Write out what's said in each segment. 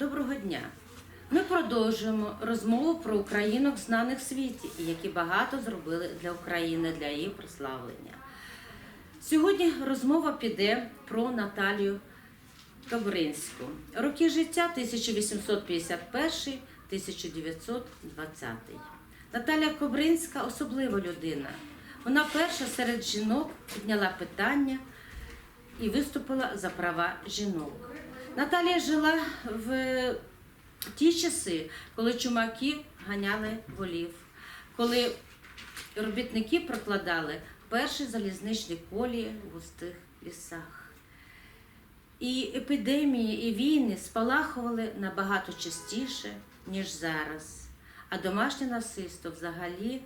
Доброго дня! Ми продовжуємо розмову про українок, знаних в світі, які багато зробили для України, для її прославлення. Сьогодні розмова піде про Наталію Кабринську. Роки життя 1851-1920. Наталя Кобринська особлива людина. Вона перша серед жінок підняла питання і виступила за права жінок. Наталія жила в ті часи, коли чумаки ганяли волів, коли робітники прокладали перші залізничні колії в густих лісах. І епідемії, і війни спалахували набагато частіше, ніж зараз. А домашнє насильство взагалі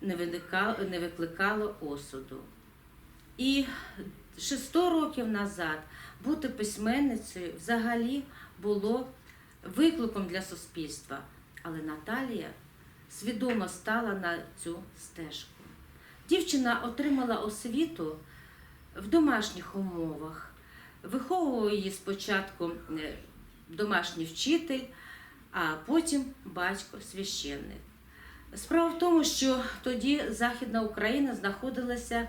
не викликало осуду. І 100 років назад бути письменницею взагалі було викликом для суспільства. Але Наталія свідомо стала на цю стежку. Дівчина отримала освіту в домашніх умовах. Виховував її спочатку е, домашній вчитель, а потім батько священник. Справа в тому, що тоді Західна Україна знаходилася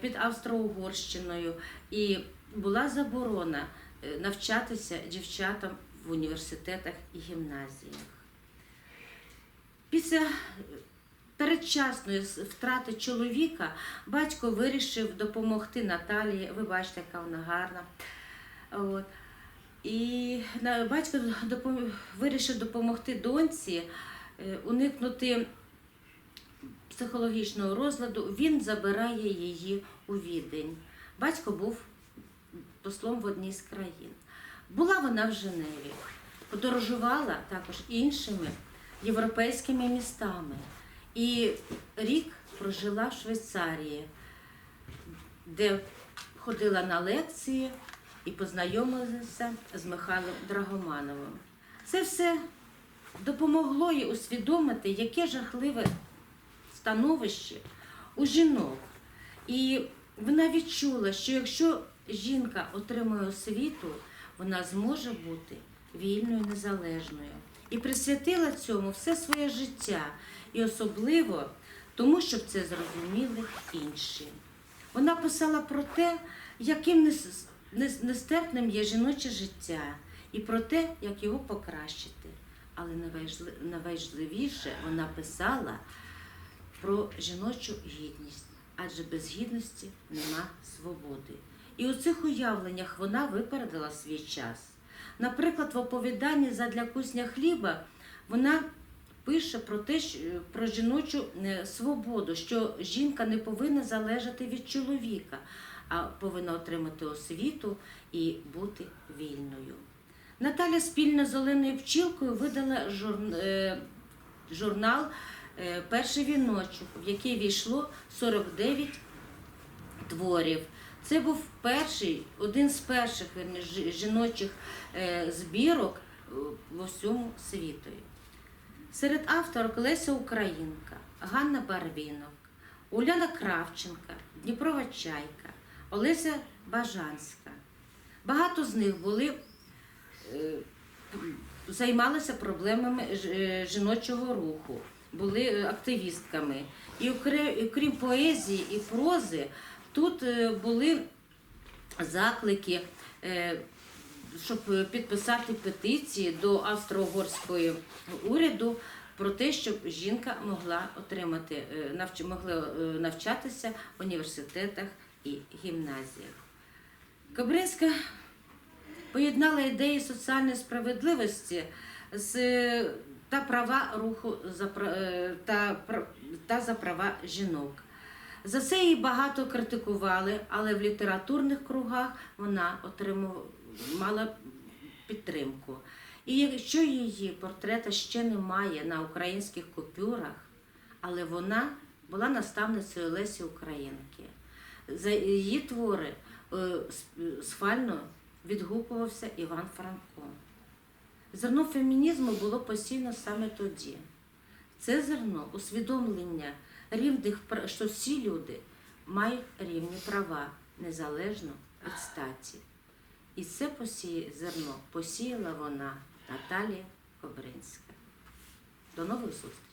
під Австро-Угорщиною і була заборона е, навчатися дівчатам в університетах і гімназіях. Після передчасної втрати чоловіка батько вирішив допомогти Наталії. Ви бачите, яка вона гарна. І батько вирішив допомогти доньці е, уникнути психологічного розладу. Він забирає її у відень. Батько був послом в одній з країн. Була вона в Женеві, подорожувала також іншими європейськими містами. І рік прожила в Швейцарії, де ходила на лекції і познайомилася з Михайлом Драгомановим. Це все допомогло їй усвідомити, яке жахливе становище у жінок. І вона відчула, що якщо жінка отримує освіту, вона зможе бути вільною, незалежною. І присвятила цьому все своє життя, і особливо тому, щоб це зрозуміли інші. Вона писала про те, яким нес- нес- нестерпним є жіноче життя, і про те, як його покращити. Але найважливіше вона писала про жіночу гідність, адже без гідності нема свободи. І у цих уявленнях вона випередила свій час. Наприклад, в оповіданні задля кусня хліба вона пише про те, що- про жіночу е, свободу, що жінка не повинна залежати від чоловіка, а повинна отримати освіту і бути вільною. Наталя спільно з Оленою Пчілкою видала е, журнал Перший віночок, в який війшло 49 творів. Це був перший, один з перших жіночих е, збірок е, в усьому світові. Серед авторок Леся Українка, Ганна Барвінок, Уляна Кравченка, Дніпрова Чайка, Олеся Бажанська. Багато з них були, е, займалися проблемами е, жіночого руху, були е, активістками. І окрім поезії і прози, тут е, були заклики, е, щоб підписати петиції до австро-угорського уряду про те, щоб жінка могла отримати могла навчатися в університетах і гімназіях. Кобринська поєднала ідеї соціальної справедливості з та права руху е, та, та за права жінок. За це її багато критикували, але в літературних кругах вона отримувала мала підтримку. І якщо її портрета ще немає на українських купюрах, але вона була наставницею Лесі Українки. За її твори е, схвально відгукувався Іван Франко. Зерно фемінізму було посіяно саме тоді. Це зерно усвідомлення рівних що всі люди мають рівні права незалежно від статі. І це посіє, зерно посіяла вона Наталія Кобринська. До нових зустрічей!